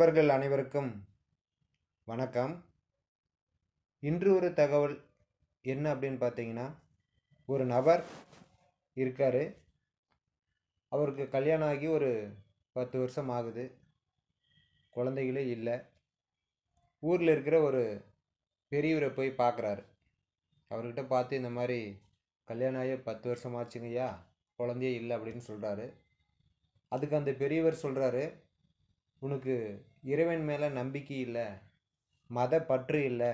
நண்பர்கள் அனைவருக்கும் வணக்கம். இன்று ஒரு தகவல் என்ன அப்படின்னு பார்த்தீங்கன்னா ஒரு நபர் இருக்கார். அவருக்கு கல்யாணம் ஆகி ஒரு பத்து வருஷம் ஆகுது. குழந்தைகளே இல்லை. ஊரில் இருக்கிற ஒரு பெரியவரை போய் பார்க்குறாரு. அவர்கிட்ட பார்த்து இந்த மாதிரி கல்யாணம் ஆகி பத்து வருஷம் ஆச்சுங்கய்யா குழந்தையே இல்லை அப்படின்னு சொல்கிறாரு அதுக்கு அந்த பெரியவர் சொல்கிறாரு உனக்கு இறைவன் மேலே நம்பிக்கை இல்லை மத பற்று இல்லை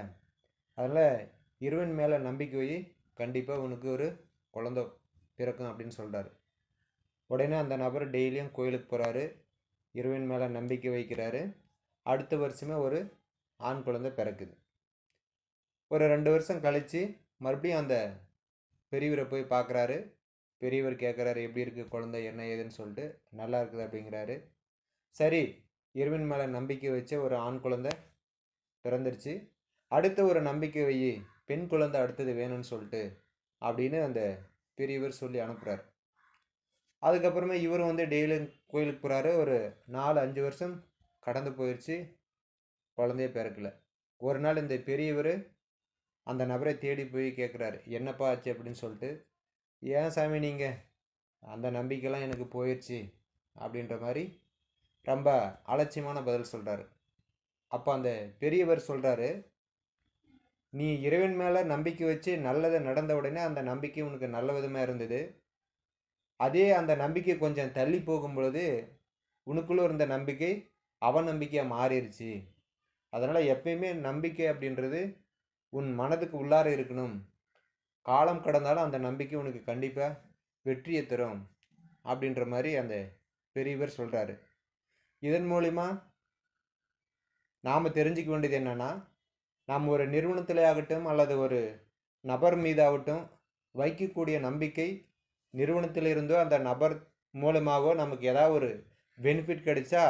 அதனால் இறைவன் மேலே நம்பிக்கை வை கண்டிப்பாக உனக்கு ஒரு குழந்த பிறக்கும் அப்படின்னு சொல்கிறாரு உடனே அந்த நபர் டெய்லியும் கோயிலுக்கு போகிறாரு இறைவன் மேலே நம்பிக்கை வைக்கிறாரு. அடுத்த வருஷமே ஒரு ஆண் குழந்தை பிறக்குது. ஒரு ரெண்டு வருஷம் கழித்து மறுபடியும் அந்த பெரியவரை போய் பார்க்குறாரு பெரியவர் கேட்குறாரு எப்படி இருக்குது குழந்தை? என்ன ஏதுன்னு சொல்லிட்டு நல்லா இருக்குது அப்படிங்கிறாரு. சரி இறைவன் மேலே நம்பிக்கை வச்ச ஒரு ஆண் குழந்தை பிறந்துருச்சு. அடுத்த ஒரு நம்பிக்கை வை பெண் குழந்தை அடுத்தது வேணும்னு சொல்லிட்டு அப்படின்னு அந்த பெரியவர் சொல்லி அனுப்புகிறார் அதுக்கப்புறமே இவர் வந்து டெய்லியும் கோயிலுக்கு போகிறாரு ஒரு நாலு அஞ்சு வருஷம் கடந்து போயிடுச்சு குழந்தைய பிறக்கல. ஒரு நாள் இந்த பெரியவர் அந்த நபரை தேடி போய் கேட்குறாரு என்னப்பா ஆச்சு? அப்படின்னு சொல்லிட்டு. ஏன் சாமி நீங்கள் அந்த நம்பிக்கைலாம் எனக்கு போயிடுச்சு அப்படின்ற மாதிரி ரொம்ப அலட்சியமான பதில் சொல்கிறாரு அப்போ அந்த பெரியவர் சொல்கிறாரு நீ இறைவன் மேலே நம்பிக்கை வச்சு நல்லதை நடந்த உடனே அந்த நம்பிக்கை உனக்கு நல்ல விதமாக இருந்தது. அதே அந்த நம்பிக்கை கொஞ்சம் தள்ளி போகும் பொழுது உனக்குள்ளே இருந்த நம்பிக்கை அவநம்பிக்கையாக மாறிடுச்சு அதனால் எப்பயுமே நம்பிக்கை அப்படின்றது உன் மனதுக்கு உள்ளார இருக்கணும். காலம் கடந்தாலும் அந்த நம்பிக்கை உனக்கு கண்டிப்பாக வெற்றியை தரும். அப்படின்ற மாதிரி அந்த பெரியவர் சொல்கிறாரு இதன் மூலிமா நாம் தெரிஞ்சிக்க வேண்டியது என்னென்னா நாம் ஒரு நிறுவனத்திலே ஆகட்டும் அல்லது ஒரு நபர் மீதாகட்டும் வைக்கக்கூடிய நம்பிக்கை நிறுவனத்திலிருந்தோ அந்த நபர் மூலமாகவோ நமக்கு ஏதாவது ஒரு பெனிஃபிட் கிடைச்சா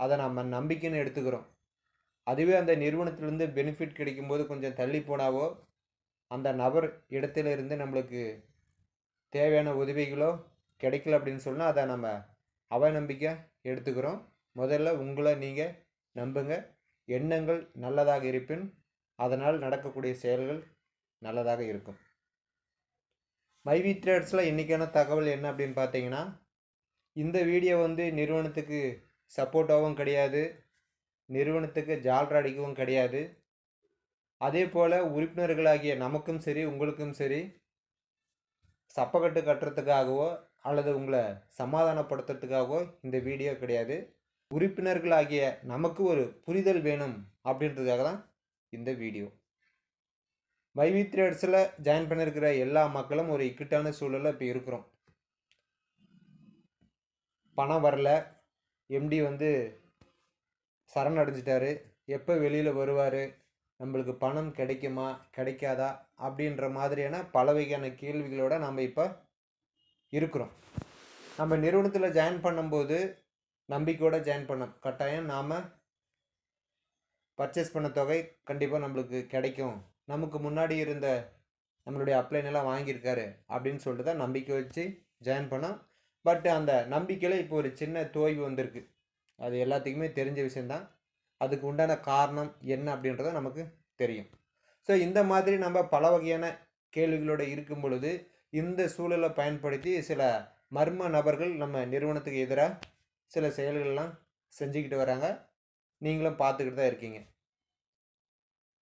அதை நம்ம நம்பிக்கைன்னு எடுத்துக்கிறோம். அதுவே அந்த நிறுவனத்திலேருந்து பெனிஃபிட் கிடைக்கும்போது கொஞ்சம் தள்ளி போனாவோ அந்த நபர் இடத்துல இருந்து நம்மளுக்கு தேவையான உதவிகளோ கிடைக்கல அப்படின்னு சொன்னால் அதை நம்ம அவநம்பிக்கை எடுத்துக்கிறோம். முதல்ல உங்களை நீங்கள் நம்புங்க. எண்ணங்கள் நல்லதாக இருப்பின் அதனால் நடக்கக்கூடிய செயல்கள் நல்லதாக இருக்கும். மைவி ட்ரேட்ஸில் இன்றைக்கான தகவல் என்ன அப்படின்னு பார்த்தீங்கன்னா இந்த வீடியோ வந்து நிறுவனத்துக்கு சப்போர்ட்டாகவும் கிடையாது. நிறுவனத்துக்கு ஜால்ரா அடிக்கவும் கிடையாது. அதே போல் உறுப்பினர்களாகிய நமக்கும் சரி உங்களுக்கும் சரி சப்பக்கட்டு கட்டுறதுக்காகவோ அல்லது உங்களை சமாதானப்படுத்துறதுக்காகவோ இந்த வீடியோ கிடையாது. உறுப்பினர்களாகிய நமக்கு ஒரு புரிதல் வேணும் அப்படின்றதுக்காக தான் இந்த வீடியோ மைவி ஜாயின் பண்ணியிருக்கிற எல்லா மக்களும் ஒரு இக்கட்டான சூழலில் இப்போ இருக்கிறோம். பணம் வரல. எம்டி வந்து சரணடைஞ்சிட்டாரு எப்போ வெளியில் வருவார்? நம்மளுக்கு பணம் கிடைக்குமா? கிடைக்காதா? அப்படின்ற மாதிரியான பல வகையான கேள்விகளோடு நம்ம இப்போ இருக்கிறோம். நம்ம நிறுவனத்தில் ஜாயின் பண்ணும்போது நம்பிக்கையோடு ஜாயின் பண்ணோம் கட்டாயம் நாம் பர்ச்சேஸ் பண்ண தொகை கண்டிப்பாக நம்மளுக்கு கிடைக்கும். நமக்கு முன்னாடி இருந்த நம்மளுடைய அப்ளைனெல்லாம் வாங்கியிருக்காரு அப்படின்னு சொல்லிட்டு தான் நம்பிக்கை வச்சு ஜாயின் பண்ணோம். பட் அந்த நம்பிக்கையில் இப்போ ஒரு சின்ன தோய்வு வந்திருக்கு. அது எல்லாத்துக்குமே தெரிஞ்ச விஷயந்தான் அதுக்கு உண்டான காரணம் என்ன அப்படின்றத நமக்கு தெரியும். ஸோ இந்த மாதிரி நம்ம பல வகையான கேள்விகளோடு இருக்கும் பொழுது இந்த சூழலை பயன்படுத்தி சில மர்ம நபர்கள் நம்ம நிறுவனத்துக்கு எதிராக சில செயல்கள்லாம் செஞ்சுக்கிட்டு வராங்க. நீங்களும் பார்த்துக்கிட்டு தான் இருக்கீங்க.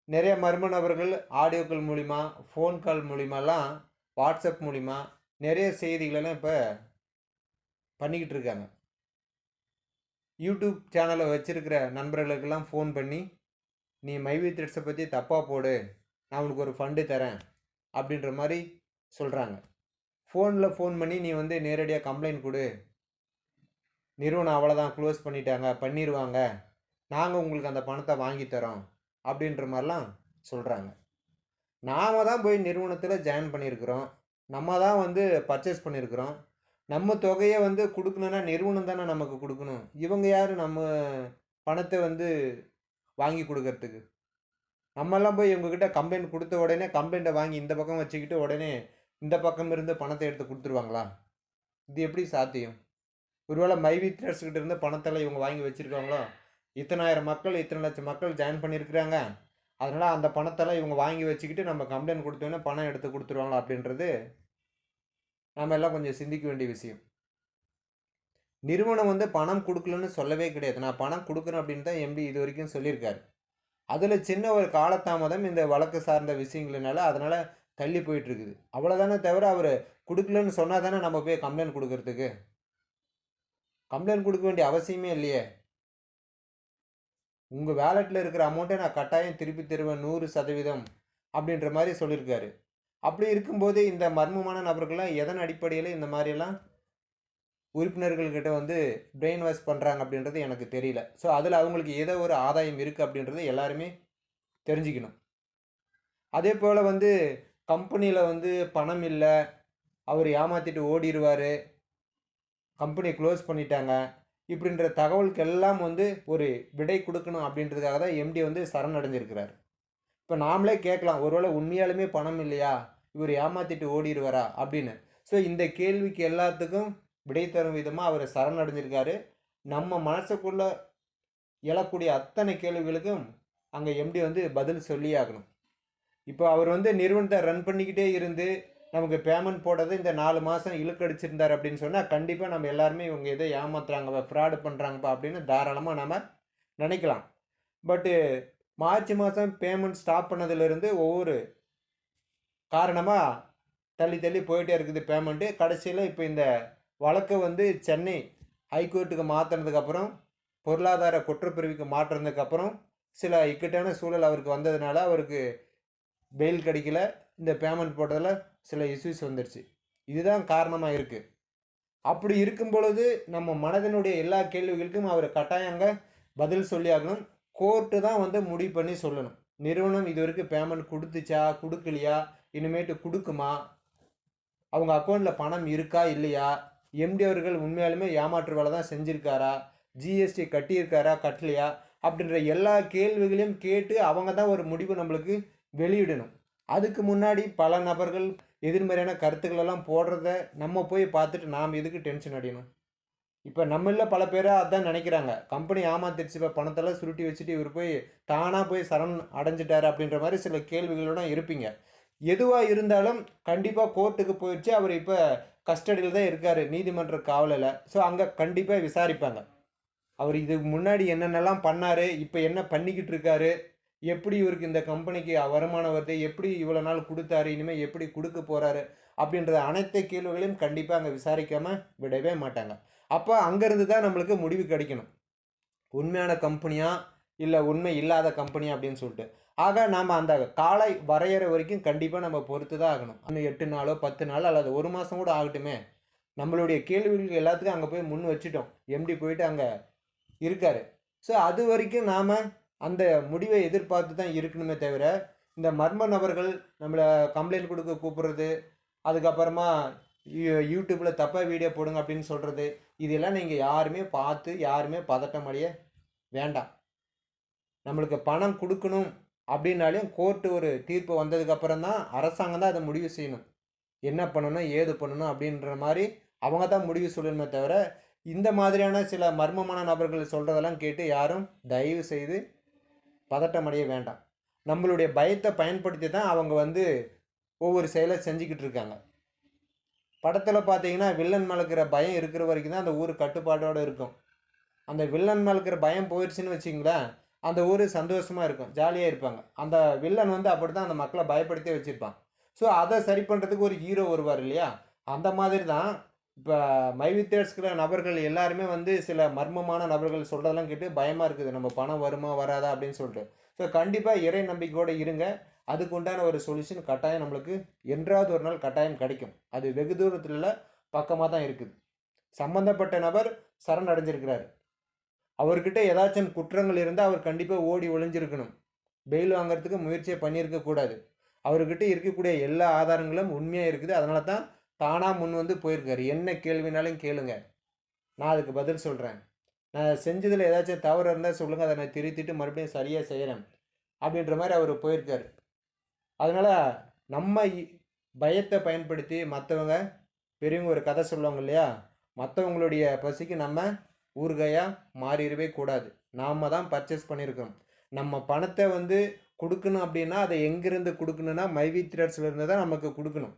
நிறைய மர்ம நபர்கள் ஆடியோக்கள் மூலிமா ஃபோன் கால் மூலிமாலாம் வாட்ஸ்அப் மூலிமா நிறைய செய்திகளெல்லாம் இப்போ பண்ணிக்கிட்டு இருக்காங்க. யூடியூப் சேனலை வச்சுருக்கிற நண்பர்களுக்கெல்லாம் ஃபோன் பண்ணி நீ மைவி த்ரெட்ஸை பற்றி தப்பாக போடு. நான் உனக்கு ஒரு ஃபண்டு தரேன். அப்படின்ற மாதிரி சொல்கிறாங்க ஃபோனில் ஃபோன் பண்ணி நீ வந்து நேரடியாக கம்ப்ளைண்ட் கொடு. நிறுவனம் அவ்வளோதான் க்ளோஸ் பண்ணிட்டாங்க. பண்ணிடுவாங்க நாங்கள் உங்களுக்கு அந்த பணத்தை வாங்கி தரோம். அப்படின்ற மாதிரிலாம் சொல்கிறாங்க நாம் தான் போய் நிறுவனத்தில் ஜாயின் பண்ணியிருக்கிறோம். நம்ம தான் வந்து பர்ச்சேஸ் பண்ணியிருக்கிறோம். நம்ம தொகையை வந்து கொடுக்கணுன்னா நிறுவனம் தானே நமக்கு கொடுக்கணும். இவங்க யார்? நம்ம பணத்தை வந்து வாங்கி கொடுக்கறதுக்கு. நம்மெல்லாம் போய் இவங்கக்கிட்ட கம்ப்ளைண்ட் கொடுத்த உடனே கம்ப்ளைண்ட்டை வாங்கி இந்த பக்கம் வச்சுக்கிட்டு உடனே இந்த பக்கம் இருந்து பணத்தை எடுத்து கொடுத்துருவாங்களா? இது எப்படி சாத்தியம்? ஒருவேளை மைவி ட்ரேட்ஸ்கிட்ட இருந்து பணத்தெல்லாம் இவங்க வாங்கி வச்சுருக்காங்களோ? இத்தனாயிரம் மக்கள் இத்தனை லட்சம் மக்கள் ஜாயின் பண்ணியிருக்கிறாங்க அதனால் அந்த பணத்தெல்லாம் இவங்க வாங்கி வச்சுக்கிட்டு நம்ம கம்ப்ளைண்ட் கொடுத்தோன்னே பணம் எடுத்து கொடுத்துருவாங்களா அப்படின்றது நம்ம எல்லாம் கொஞ்சம் சிந்திக்க வேண்டிய விஷயம். நிறுவனம் வந்து பணம் கொடுக்கலன்னு சொல்லவே கிடையாது. நான் பணம் கொடுக்குறேன் அப்படின்னு தான் எம்டி இது வரைக்கும் சொல்லியிருக்காரு. அதில் சின்ன ஒரு காலதாமதம் இந்த வழக்கு சார்ந்த விஷயங்களினால அதனால் தள்ளி போயிட்டுருக்குது. அவ்வளோதானே தவிர அவர் கொடுக்கலன்னு சொன்னால் தானே நம்ம போய் கம்ப்ளைண்ட் கொடுக்கறதுக்கு? கம்ப்ளைண்ட் கொடுக்க வேண்டிய அவசியமே இல்லையே. உங்கள் வேலெட்டில் இருக்கிற அமௌண்ட்டை நான் கட்டாயம் திருப்பி தருவேன் நூறு சதவீதம் அப்படின்ற மாதிரி சொல்லியிருக்காரு. அப்படி இருக்கும்போது இந்த மர்மமான நபர்கள்லாம் எதன் அடிப்படையில் இந்த மாதிரியெல்லாம் உறுப்பினர்கள்கிட்ட வந்து பிரெயின் வாஷ் பண்ணுறாங்க அப்படின்றது எனக்கு தெரியல. ஸோ அதில் அவங்களுக்கு ஏதோ ஒரு ஆதாயம் இருக்குது அப்படின்றது எல்லாருமே தெரிஞ்சுக்கணும். அதே போல் வந்து கம்பெனியில் வந்து பணம் இல்லை. அவர் ஏமாற்றிட்டு ஓடிடுவார் கம்பெனி க்ளோஸ் பண்ணிட்டாங்க. இப்படின்ற தகவலுக்கு எல்லாம் வந்து ஒரு விடை கொடுக்கணும் அப்படின்றதுக்காக தான் எம்டி வந்து சரணடைஞ்சிருக்கிறார். இப்போ நாமளே கேட்கலாம் ஒருவேளை உண்மையாலுமே பணம் இல்லையா? இவர் ஏமாற்றிட்டு ஓடிடுவாரா அப்படின்னு. ஸோ இந்த கேள்விக்கு எல்லாத்துக்கும் விடை தரும் விதமாக அவர் சரணடைஞ்சிருக்காரு. நம்ம மனசுக்குள்ளே எழக்கூடிய அத்தனை கேள்விகளுக்கும் அங்கே எம்டி வந்து பதில் சொல்லியாகணும் இப்போ அவர் வந்து நிறுவனத்தை ரன் பண்ணிக்கிட்டே இருந்து நமக்கு பேமெண்ட் போடுறது இந்த நாலு மாதம் இழுக்கடிச்சிருந்தார் அப்படின்னு சொன்னால் கண்டிப்பாக நம்ம எல்லாருமே இவங்க எதை ஏமாத்துறாங்கப்பா ஃப்ராடு பண்ணுறாங்கப்பா அப்படின்னு தாராளமாக நம்ம நினைக்கலாம். பட்டு மார்ச் மாதம் பேமெண்ட் ஸ்டாப் பண்ணதுலேருந்து ஒவ்வொரு காரணமாக தள்ளி தள்ளி போயிட்டே இருக்குது பேமெண்ட்டு கடைசியில் இப்போ இந்த வழக்கை வந்து சென்னை ஹைகோர்ட்டுக்கு மாற்றினதுக்கப்புறம் பொருளாதார குற்றப்பிரிவுக்கு மாற்றினதுக்கப்புறம் சில இக்கட்டான சூழல் அவருக்கு வந்ததுனால அவருக்கு பெயில் கிடைக்கல இந்த பேமெண்ட் போட்டதில் சில இஷ்யூஸ் வந்துடுச்சு இதுதான் காரணமாக இருக்குது அப்படி இருக்கும் பொழுது நம்ம மனதினுடைய எல்லா கேள்விகளுக்கும் அவர் கட்டாயங்க பதில் சொல்லி ஆகணும். கோர்ட்டு தான் வந்து முடிவு பண்ணி சொல்லணும். நிறுவனம் இது வரைக்கும் பேமெண்ட் கொடுத்துச்சா கொடுக்கலையா இனிமேட்டு கொடுக்குமா? அவங்க அக்கௌண்ட்டில் பணம் இருக்கா இல்லையா? எம்டி அவர்கள் உண்மையாலுமே ஏமாற்று வேலை தான் செஞ்சுருக்காரா? ஜிஎஸ்டி கட்டியிருக்காரா கட்டலையா? அப்படின்ற எல்லா கேள்விகளையும் கேட்டு அவங்க தான் ஒரு முடிவு நம்மளுக்கு வெளியிடணும். அதுக்கு முன்னாடி பல நபர்கள் எதிர்மறையான கருத்துக்களெல்லாம் போடுறத நம்ம போய் பார்த்துட்டு நாம் எதுக்கு டென்ஷன் அடையணும்? இப்போ நம்மளில் பல பேராக அதான் நினைக்கிறாங்க. கம்பெனி ஏமாத்திருச்சு இப்போ பணத்தெல்லாம் சுருட்டி வச்சுட்டு இவர் போய் தானாக போய் சரண் அடைஞ்சிட்டாரு அப்படின்ற மாதிரி சில கேள்விகளோட இருப்பீங்க. எதுவாக இருந்தாலும் கண்டிப்பாக கோர்ட்டுக்கு போயிடுச்சு. அவர் இப்போ கஸ்டடியில் தான் இருக்கார். நீதிமன்ற காவலில். ஸோ அங்கே கண்டிப்பாக விசாரிப்பாங்க. அவர் இதுக்கு முன்னாடி என்னென்னலாம் பண்ணார் இப்போ என்ன பண்ணிக்கிட்டு இருக்காரு எப்படி இவருக்கு இந்த கம்பெனிக்கு வருமானம் வருது எப்படி இவ்வளோ நாள் கொடுத்தாரு இனிமேல் எப்படி கொடுக்க போகிறாரு அப்படின்ற அனைத்து கேள்விகளையும் கண்டிப்பாக அங்கே விசாரிக்காமல் விடவே மாட்டாங்க. அப்போ அங்கேருந்து தான் நம்மளுக்கு முடிவு கிடைக்கணும். உண்மையான கம்பெனியாக இல்லை உண்மை இல்லாத கம்பெனி அப்படின்னு சொல்லிட்டு. ஆக நாம் அந்த காலை வரையறை வரைக்கும் கண்டிப்பாக நம்ம பொறுத்து தான் ஆகணும். இன்னும் எட்டு நாளோ பத்து நாளோ அல்லது ஒரு மாதம் கூட ஆகட்டுமே. நம்மளுடைய கேள்விகளுக்கு எல்லாத்துக்கும் அங்கே போய் முன் வச்சுட்டோம். எம்டி போயிட்டு அங்கே இருக்கார். ஸோ அது வரைக்கும் நாம் அந்த முடிவை எதிர்பார்த்து தான் இருக்கணுமே தவிர இந்த மர்ம நபர்கள் நம்மளை கம்ப்ளைண்ட் கொடுக்க கூப்பிட்றது அதுக்கப்புறமா யூ- யூடியூப்பில் தப்பாக வீடியோ போடுங்க அப்படின்னு சொல்கிறது இதெல்லாம் நீங்கள் யாருமே பார்த்து யாருமே பதட்டம் அடைய வேண்டாம். நம்மளுக்கு பணம் கொடுக்கணும் அப்படின்னாலையும் கோர்ட்டு ஒரு தீர்ப்பு வந்ததுக்கப்புறம் தான் அரசாங்கம் தான் அதை முடிவு செய்யணும். என்ன பண்ணணும் ஏது பண்ணணும் அப்படின்ற மாதிரி அவங்க தான் முடிவு சொல்லணுமே தவிர இந்த மாதிரியான சில மர்மமான நபர்கள் சொல்கிறதெல்லாம் கேட்டு யாரும் தயவு செய்து பதட்டம் அடைய வேண்டாம். நம்மளுடைய பயத்தை பயன்படுத்தி தான் அவங்க வந்து ஒவ்வொரு செயலை செஞ்சுக்கிட்டு இருக்காங்க. படத்தில் பார்த்தீங்கன்னா வில்லன் மலக்கிற பயம் இருக்கிற வரைக்கும் தான் அந்த ஊர் கட்டுப்பாட்டோடு இருக்கும். அந்த வில்லன் மலக்கிற பயம் போயிடுச்சுன்னு வச்சிங்களேன் அந்த ஊர் சந்தோஷமாக இருக்கும் ஜாலியாக இருப்பாங்க. அந்த வில்லன் வந்து அப்படி தான் அந்த மக்களை பயப்படுத்தி வச்சுருப்பான். ஸோ அதை சரி பண்ணுறதுக்கு ஒரு ஹீரோ வருவார் இல்லையா? அந்த மாதிரி தான் இப்போ மைவித்தேட்ஸ்கிற நபர்கள் எல்லாருமே வந்து சில மர்மமான நபர்கள் சொல்கிறதெல்லாம் கேட்டு பயமாக இருக்குது. நம்ம பணம் வருமா வராதா அப்படின்னு சொல்லிட்டு. ஸோ கண்டிப்பாக இறை நம்பிக்கையோடு இருங்க. அதுக்கு உண்டான ஒரு சொல்யூஷன் கட்டாயம் நம்மளுக்கு என்றாவது ஒரு நாள் கட்டாயம் கிடைக்கும். அது வெகு தூரத்தில் பக்கமாக தான் இருக்குது. சம்மந்தப்பட்ட நபர் சரணடைஞ்சிருக்கிறாரு. அவர்கிட்ட ஏதாச்சும் குற்றங்கள் இருந்தால் அவர் கண்டிப்பாக ஓடி ஒளிஞ்சிருக்கணும். பெயில் வாங்குறதுக்கு முயற்சியை பண்ணியிருக்கக்கூடாது அவர்கிட்ட இருக்கக்கூடிய எல்லா ஆதாரங்களும் உண்மையாக இருக்குது. அதனால தான் தானாக முன் வந்து போயிருக்காரு. என்ன கேள்வினாலும் கேளுங்க. நான் அதுக்கு பதில் சொல்கிறேன் நான் செஞ்சதில் ஏதாச்சும் தவறு இருந்தால் சொல்லுங்கள் அதை நான் திருத்திட்டு மறுபடியும் சரியாக செய்கிறேன் அப்படின்ற மாதிரி அவர் போயிருக்கார். அதனால் நம்ம இ- பயத்தை பயன்படுத்தி மற்றவங்க பெரியவங்க ஒரு கதை சொல்லுவாங்க இல்லையா? மற்றவங்களுடைய பசிக்கு நம்ம ஊறுகாயாக மாறிடவே கூடாது. நாம தான் பர்ச்சேஸ் பண்ணியிருக்கோம். நம்ம பணத்தை வந்து கொடுக்கணும் அப்படின்னா அதை எங்கேருந்து கொடுக்கணுன்னா மைவி த்ரெட்ஸ்லேருந்து தான் நமக்கு கொடுக்கணும்.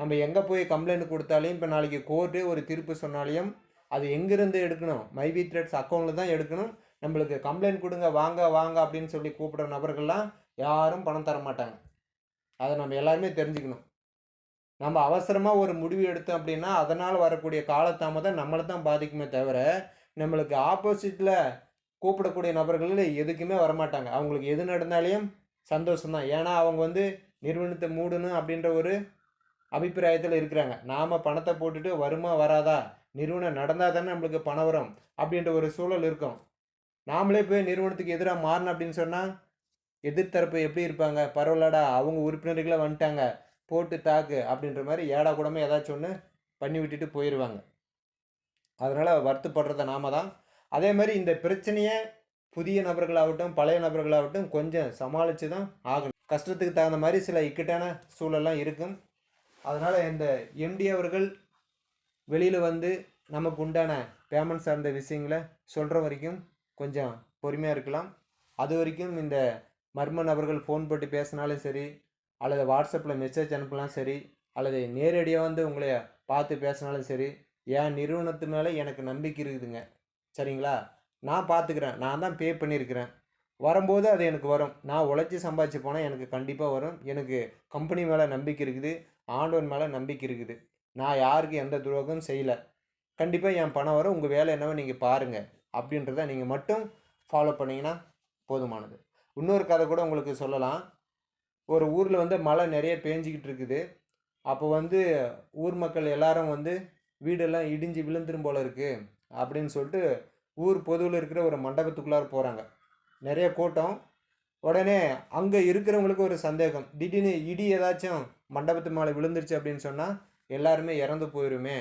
நம்ம எங்கே போய் கம்ப்ளைண்ட் கொடுத்தாலையும் இப்போ நாளைக்கு கோர்ட்டு ஒரு தீர்ப்பு சொன்னாலையும் அது எங்கேருந்து எடுக்கணும்? மைவி த்ரெட்ஸ் அக்கௌண்ட்டில் தான் எடுக்கணும். நம்மளுக்கு கம்ப்ளைண்ட் கொடுங்க வாங்க வாங்க அப்படின்னு சொல்லி கூப்பிட்ற நபர்கள்லாம் யாரும் பணம் தர மாட்டாங்க. அதை நம்ம எல்லாருமே தெரிஞ்சுக்கணும். நம்ம அவசரமாக ஒரு முடிவு எடுத்தோம் அப்படின்னா அதனால் வரக்கூடிய காலதாமதம் நம்மளை தான் பாதிக்குமே தவிர நம்மளுக்கு ஆப்போசிட்டில் கூப்பிடக்கூடிய நபர்கள் எதுக்குமே வரமாட்டாங்க. அவங்களுக்கு எது நடந்தாலையும் சந்தோஷம்தான். ஏன்னா அவங்க வந்து நிறுவனத்தை மூடணும் அப்படின்ற ஒரு அபிப்பிராயத்தில் இருக்கிறாங்க. நாம் பணத்தை போட்டுட்டு வருமா வராதா? நிறுவனம் நடந்தால் தானே நம்மளுக்கு பணம் வரும். அப்படின்ற ஒரு சூழல் இருக்கும். நாமளே போய் நிறுவனத்துக்கு எதிராக மாறணும் அப்படின்னு சொன்னால் எதிர்த்தரப்பு எப்படி இருப்பாங்க? பரவாயில்லடா அவங்க உறுப்பினர்களே வந்துட்டாங்க. போட்டு தாக்கு அப்படின்ற மாதிரி ஏடா கூடமே ஏதாச்சும் ஒன்று பண்ணி விட்டுட்டு போயிடுவாங்க அதனால் வருத்தப்படுறத நாம தான். அதே மாதிரி இந்த பிரச்சனையை புதிய நபர்களாகட்டும் பழைய நபர்களாகட்டும் கொஞ்சம் சமாளித்து தான் ஆகணும். கஷ்டத்துக்கு தகுந்த மாதிரி சில இக்கட்டான சூழல்லாம் இருக்கும். அதனால் இந்த எம்டி அவர்கள் வெளியில் வந்து நமக்கு உண்டான பேமெண்ட் சார்ந்த விஷயங்களை சொல்கிற வரைக்கும் கொஞ்சம் பொறுமையாக இருக்கலாம். அது வரைக்கும் இந்த மர்ம நபர்கள் ஃபோன் போட்டு பேசினாலும் சரி அல்லது வாட்ஸ்அப்பில் மெசேஜ் அனுப்பலாம் சரி அல்லது நேரடியாக வந்து உங்களை பார்த்து பேசினாலும் சரி என் நிறுவனத்து மேலே எனக்கு நம்பிக்கை இருக்குதுங்க. சரிங்களா? நான் பார்த்துக்கிறேன். நான் தான் பே பண்ணியிருக்கிறேன். வரும்போது அது எனக்கு வரும். நான் உழைச்சி சம்பாதிச்சு போனால் எனக்கு கண்டிப்பாக வரும். எனக்கு கம்பெனி மேலே நம்பிக்கை இருக்குது. ஆண்டவன் மேலே நம்பிக்கை இருக்குது. நான் யாருக்கு எந்த துரோகமும் செய்யலை. கண்டிப்பாக என் பணம் வரும் உங்கள் வேலை என்னவோ நீங்கள் பாருங்கள் அப்படின்றத நீங்கள் மட்டும் ஃபாலோ பண்ணிங்கன்னா போதுமானது. இன்னொரு கதை கூட உங்களுக்கு சொல்லலாம். ஒரு ஊரில் வந்து மழை நிறைய பேஞ்சிக்கிட்டு இருக்குது. அப்போ வந்து ஊர் மக்கள் எல்லாரும் வந்து வீடெல்லாம் இடிஞ்சு விழுந்துரும் போல இருக்குது அப்படின்னு சொல்லிட்டு ஊர் பொதுவில் இருக்கிற ஒரு மண்டபத்துக்குள்ளார போகிறாங்க நிறைய கூட்டம். உடனே அங்கே இருக்கிறவங்களுக்கு ஒரு சந்தேகம். திடீர்னு இடி ஏதாச்சும் மண்டபத்து மேலே விழுந்துருச்சு அப்படின்னு சொன்னால் எல்லாருமே இறந்து போயிருமே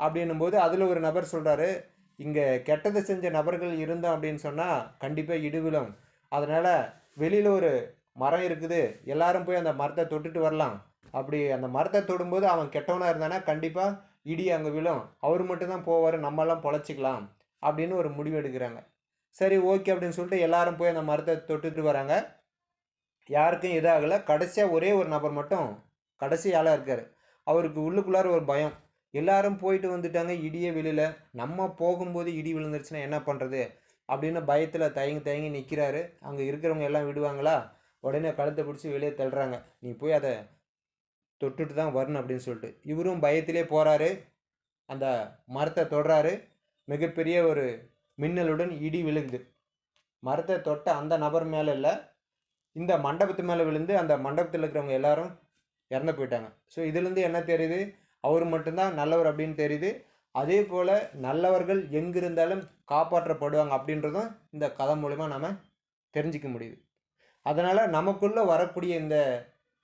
அப்படின்னும் போது அதில் ஒரு நபர் சொல்கிறாரு இங்கே கெட்டதை செஞ்ச நபர்கள் இருந்தோம் அப்படின்னு சொன்னால் கண்டிப்பாக இடி விழும். அதனால் வெளியில் ஒரு மரம் இருக்குது எல்லாரும் போய் அந்த மரத்தை தொட்டுட்டு வரலாம். அப்படி அந்த மரத்தை தொடும்போது அவன் கெட்டவனாக இருந்தானா கண்டிப்பாக இடி அங்கே விழும். அவர் மட்டும்தான் போவார் நம்மெல்லாம் பொழைச்சிக்கலாம் அப்படின்னு ஒரு முடிவு எடுக்கிறாங்க. சரி ஓகே அப்படின்னு சொல்லிட்டு எல்லாரும் போய் அந்த மரத்தை தொட்டுட்டு வராங்க. யாருக்கும் இதாகலை கடைசியாக ஒரே ஒரு நபர் மட்டும் கடைசி ஆளாக இருக்கார். அவருக்கு உள்ளுக்குள்ளார ஒரு பயம். எல்லாரும் போயிட்டு வந்துட்டாங்க இடியே வெளியில் நம்ம போகும்போது இடி விழுந்துருச்சுன்னா என்ன பண்ணுறது அப்படின்னு பயத்தில் தயங்கி தயங்கி நிற்கிறாரு அங்கே இருக்கிறவங்க எல்லாம் விடுவாங்களா? உடனே கழுத்தை பிடிச்சி வெளியே தள்ளுறாங்க. நீ போய் அதை தொட்டுட்டு தான் வரணும் அப்படின்னு சொல்லிட்டு. இவரும் பயத்திலே போகிறாரு அந்த மரத்தை தொடுறாரு. மிகப்பெரிய ஒரு மின்னலுடன் இடி விழுகுது மரத்தை தொட்ட அந்த நபர் மேலே இல்லை இந்த மண்டபத்து மேலே விழுந்து அந்த மண்டபத்தில் இருக்கிறவங்க எல்லாரும் இறந்து போயிட்டாங்க. ஸோ இதுலேருந்து என்ன தெரியுது? அவர் மட்டும்தான் நல்லவர் அப்படின்னு தெரியுது. அதே போல் நல்லவர்கள் எங்கிருந்தாலும் காப்பாற்றப்படுவாங்க அப்படின்றதும் இந்த கதை மூலிமா நம்ம தெரிஞ்சிக்க முடியுது. அதனால் நமக்குள்ளே வரக்கூடிய இந்த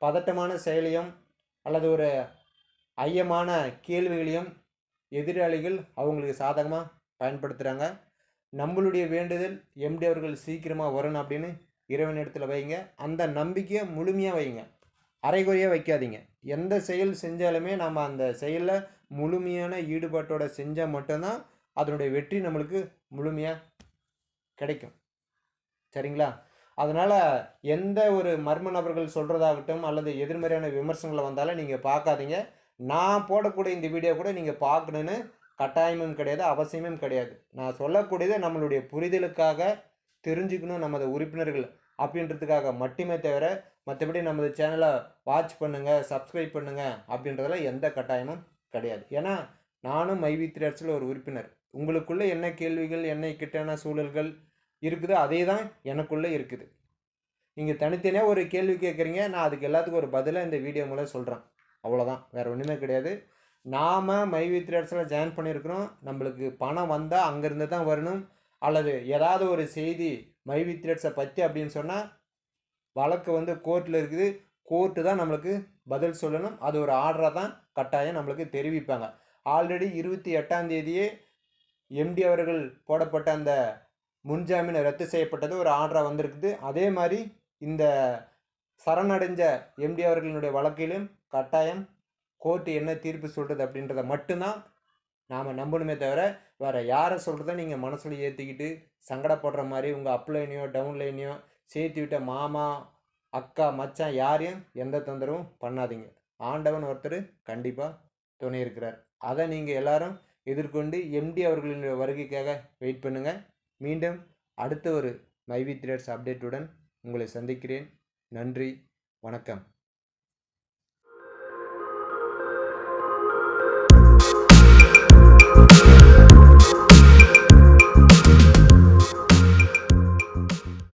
பதட்டமான செயலையும் அல்லது ஒரு ஐயமான கேள்விகளையும் எதிராளிகள் அவங்களுக்கு சாதகமாக பயன்படுத்துகிறாங்க நம்மளுடைய வேண்டுதல் எம்டி அவர்கள் சீக்கிரமாக வரணும் அப்படின்னு இறைவன் இடத்துல வைங்க. அந்த நம்பிக்கையை முழுமையாக வைங்க. அரைகுறையாக வைக்காதீங்க. எந்த செயல் செஞ்சாலுமே நம்ம அந்த செயலில் முழுமையான ஈடுபாட்டோட செஞ்சால் மட்டும்தான் அதனுடைய வெற்றி நம்மளுக்கு முழுமையாக கிடைக்கும். சரிங்களா? அதனால் எந்த ஒரு மர்ம நபர்கள் சொல்கிறதாகட்டும் அல்லது எதிர்மறையான விமர்சனங்களை வந்தாலும் நீங்கள் பார்க்காதீங்க. நான் போடக்கூடிய இந்த வீடியோ கூட நீங்கள் பார்க்கணுன்னு கட்டாயமும் கிடையாது அவசியமும் கிடையாது. நான் சொல்லக்கூடியது நம்மளுடைய புரிதலுக்காக தெரிஞ்சுக்கணும் நமது உறுப்பினர்கள் அப்படின்றதுக்காக மட்டுமே தவிர மற்றபடி நமது சேனலை வாட்ச் பண்ணுங்கள் சப்ஸ்கிரைப் பண்ணுங்கள் அப்படின்றதெல்லாம் எந்த கட்டாயமும் கிடையாது. ஏன்னா நானும் மைவி த்ரேட்ஸில் ஒரு உறுப்பினர். உங்களுக்குள்ளே என்ன கேள்விகள் என்ன கிட்டான சூழல்கள் இருக்குதோ அதே தான் எனக்குள்ளே இருக்குது. நீங்கள் தனித்தனியாக ஒரு கேள்வி கேட்குறீங்க நான் அதுக்கு எல்லாத்துக்கும் ஒரு பதிலாக இந்த வீடியோ மூலம் சொல்கிறேன் அவ்வளோதான் வேறு ஒன்றுமே கிடையாது. நாம் மை வித்ரேட்ஸில் ஜாயின் பண்ணியிருக்கிறோம். நம்மளுக்கு பணம் வந்தால் அங்கேருந்து தான் வரணும். அல்லது ஏதாவது ஒரு செய்தி மை வித்ரேட்ஸை பற்றி அப்படின்னு சொன்னால் வழக்கு வந்து கோர்ட்டில் இருக்குது. கோர்ட்டு தான் நம்மளுக்கு பதில் சொல்லணும். அது ஒரு ஆர்டராக தான் கட்டாயம் நம்மளுக்கு தெரிவிப்பாங்க. ஆல்ரெடி இருபத்தி எட்டாம் தேதியே எம்டி அவர்கள் போடப்பட்ட அந்த முன்ஜாமீன் ரத்து செய்யப்பட்டது ஒரு ஆர்டராக வந்திருக்குது. அதே மாதிரி இந்த சரணடைஞ்ச எம்டி அவர்களினுடைய வழக்கிலும் கட்டாயம் கோர்ட்டு என்ன தீர்ப்பு சொல்கிறது அப்படின்றத மட்டும்தான் நாம் நம்பணுமே தவிர வேறு யாரை சொல்கிறத நீங்கள் மனசில் ஏற்றிக்கிட்டு சங்கடப்படுற மாதிரி உங்கள் அப்லைனையோ டவுன்லைனையோ சேர்த்து விட்ட மாமா அக்கா மச்சான் யாரையும் எந்த தொந்தரவும் பண்ணாதீங்க. ஆண்டவன் ஒருத்தர் கண்டிப்பாக துணை இருக்கிறார். அதை நீங்கள் எல்லாரும் எதிர்கொண்டு எம்டி அவர்களின் வருகைக்காக வெயிட் பண்ணுங்கள் மீண்டும் அடுத்த ஒரு மைவி த்ரேட்ஸ் அப்டேட்டுடன் உங்களை சந்திக்கிறேன். நன்றி வணக்கம்.